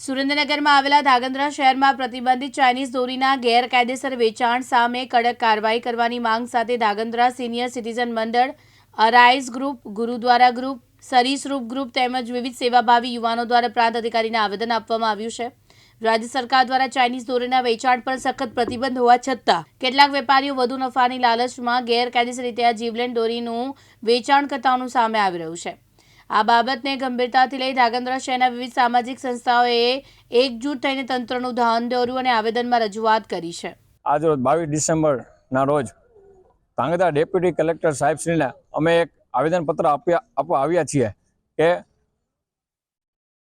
સુરેન્દ્રનગરમાં આવેલા ધાગંદ્રા શહેરમાં પ્રતિબંધિત ચાઇનીઝ દોરીના ગેરકાયદેસર વેચાણ સામે કડક કાર્યવાહી કરવાની માંગ સાથે ધાગંદ્રા સિનિયર સિટીઝન મંડળ, અરાઇઝ ગ્રુપ, ગુરુદ્વારા ગ્રુપ સરીસરૂપ ગ્રુપ તેમજ વિવિધ સેવાભાવી યુવાનો દ્વારા પ્રાંત અધિકારીને આવેદન આપવામાં આવ્યું છે. રાજ્ય સરકાર દ્વારા ચાઇનીઝ દોરીના વેચાણ પર સખત પ્રતિબંધ હોવા છતાં, કેટલાક વેપારીઓ વધુ નફાની લાલચમાં ગેરકાયદેસર રીતે આ જીવલેણ દોરીનું વેચાણ કરતાનું સામે આવી રહ્યું છે. આ બાબતને ગંભીરતાથી લઈ ધાગંદ્રા શહેરના વિવિધ સામાજિક સંસ્થાઓએ એકજૂટ થઈને તંત્રનું ધ્યાન દોર્યું અને આવેદનમાં રજૂઆત કરી છે. આજરોજ બાવીસ ડિસેમ્બરના રોજ ધાંગધ્રા ડેપ્યુટી કલેક્ટર સાહેબશ્રીને અમે એક આવેદનપત્ર આપ્યા, આપવા આવ્યા છીએ કે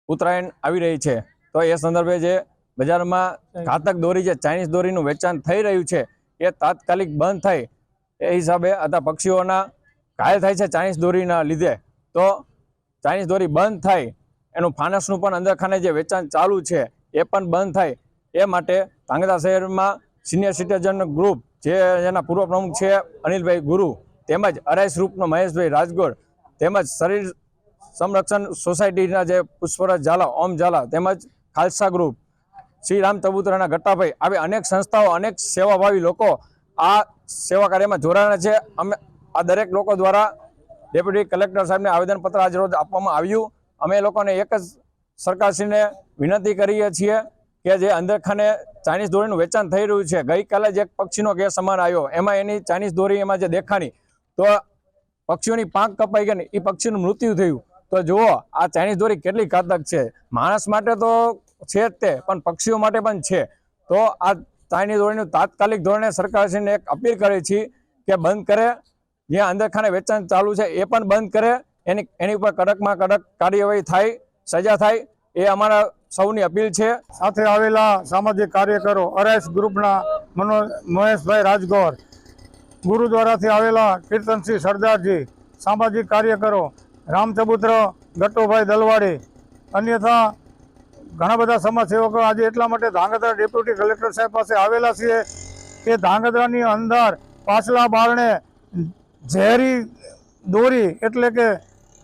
ઉત્તરાયણ આવી રહી છે. તો એ સંદર્ભે જે બજારમાં ઘાતક દોરી જે ચાઇનીઝ દોરીનું વેચાણ થઈ રહ્યું છે, એ તાત્કાલિક બંધ થાય એ હિસાબે આતા પક્ષીઓના ઘાયલ થાય છે ચાઇનીઝ દોરીના લીધે. તો ચાઇનીઝ દોરી બંધ થાય એનું ફાનસનું પણ અંદરખાને જે વેચાણ ચાલુ છે, એ પણ બંધ થાય એ માટે ધાંગધ્રા શહેરમાં સિનિયર સિટીઝન ગ્રુપ જે એના પૂર્વ પ્રમુખ છે, અનિલભાઈ ગુરુ, તેમજ અરાઈસ ગ્રુપનો મહેશભાઈ રાજગોર, તેમજ શરીર સંરક્ષણ સોસાયટીના જે પુષ્પરાજ ઝાલા, ઓમ ઝાલા, તેમજ ખાલસા ગ્રુપ શ્રી રામ ચબુતરાના ગટ્ટાભાઈ આવી અનેક સંસ્થાઓ, અનેક સેવાભાવી લોકો આ સેવા કાર્યમાં જોડાયા છે. અમે આ દરેક લોકો દ્વારા ડેપ્યુટી કલેક્ટર સાહેબને આવેદનપત્ર આજ રોજ આપવામાં આવ્યું. અમે લોકોને એક જ સરકારશ્રીને વિનંતી કરીએ છીએ કે જે અંદરખાને ચાઇનીઝ દોરીનું વેચાણ થઈ રહ્યું છે, ગઈકાલે જ એક પક્ષીનો ગેસ સમાન આવ્યો. એમાં એની ચાઇનીઝ દોરી એમાં જે દેખાણી, તો પક્ષીઓની પાંખ કપાઈ ગઈ ને એ પક્ષીનું મૃત્યુ થયું. તો જુઓ, આ ચાઇનીઝ દોરી કેટલી ઘાતક છે. માણસ માટે તો છે જ તે, પણ પક્ષીઓ માટે પણ છે. તો આ ચાઇનીઝ દોરીનું તાત્કાલિક ધોરણે સરકારશ્રીને એક અપીલ કરી છે કે બંધ કરે. જ્યાં અંદરખાને વેચાણ ચાલુ છે, એ પણ બંધ કરે. એની એની ઉપર કડકમાં કડક કાર્યવાહી થાય, સજા થાય, એ અમારા સૌની અપીલ છે. સાથે આવેલા સામાજિક કાર્યકરો અરેશ ગ્રુપના મનો, મહેશભાઈ રાજગોર, ગુરુદ્વારાથી આવેલા કીર્તનસિંહ સરદારજી, સામાજિક કાર્યકરો રામચબુત્ર ગટ્ટુભાઈ દલવાડી, અન્યથા ઘણા બધા સમાજસેવકો આજે એટલા માટે ધાંગધ્રા ડેપ્યુટી કલેક્ટર સાહેબ પાસે આવેલા છીએ કે ધાંગધ્રાની અંદર પાછલા બારણે ઝેરી દોરી એટલે કે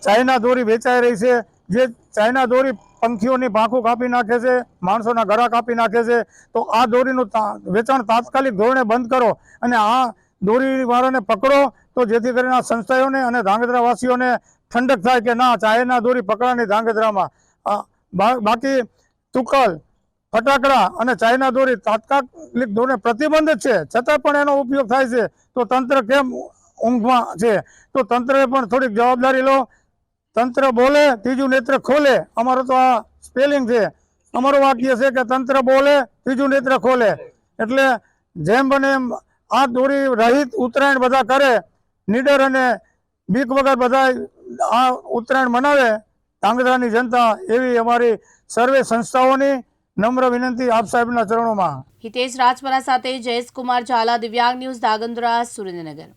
ચાઇના દોરી વેચાઈ રહી છે, જે ચાઇના દોરી પંખીઓની પાંખો કાપી નાખે છે, માણસોના ગળા કાપી નાખે છે, તો આ દોરીનું વેચાણ તાત્કાલિક ધોરણે બંધ કરો અને આ દોરીવાળાને પકડો, તો જેથી કરીને આ સંસ્થાઓને અને ધાંગધ્રાવાસીઓને ઠંડક થાય કે ના, ચાઇના દોરી પકડાની ધાંગધ્રામાં. બાકી તુકલ, ફટાકડા અને ચાઇના દોરી તાત્કાલિક ધોરણે પ્રતિબંધ છે. છતાં પણ એનો ઉપયોગ થાય છે. તો તંત્ર કેમ ઊંઘમાં છે. તો તંત્રએ પણ થોડીક જવાબદારી લો. તંત્ર બોલે, ત્રીજું નેત્ર ખોલે. અમારું તો આ સ્પેલિંગ છે. અમારું વાક્ય છે કે તંત્ર બોલે, ત્રીજું નેત્ર ખોલે. એટલે જેમ બને એમ આ દોરી રહિત ઉત્તરાયણ બધા કરે, નીડર અને બીક વગર બધા આ ઉત્તરાયણ મનાવે ધાંગધ્રાની જનતા એવી અમારી સર્વે સંસ્થાઓની નમ્ર વિનંતી આપ સાહેબના ચરણોમાં. હિતેશ રાજપરા સાથે જયેશ કુમાર ઝાલા, દિવ્યાંગ ન્યૂઝ ધાગંદ્રા સુરેન્દ્રનગર.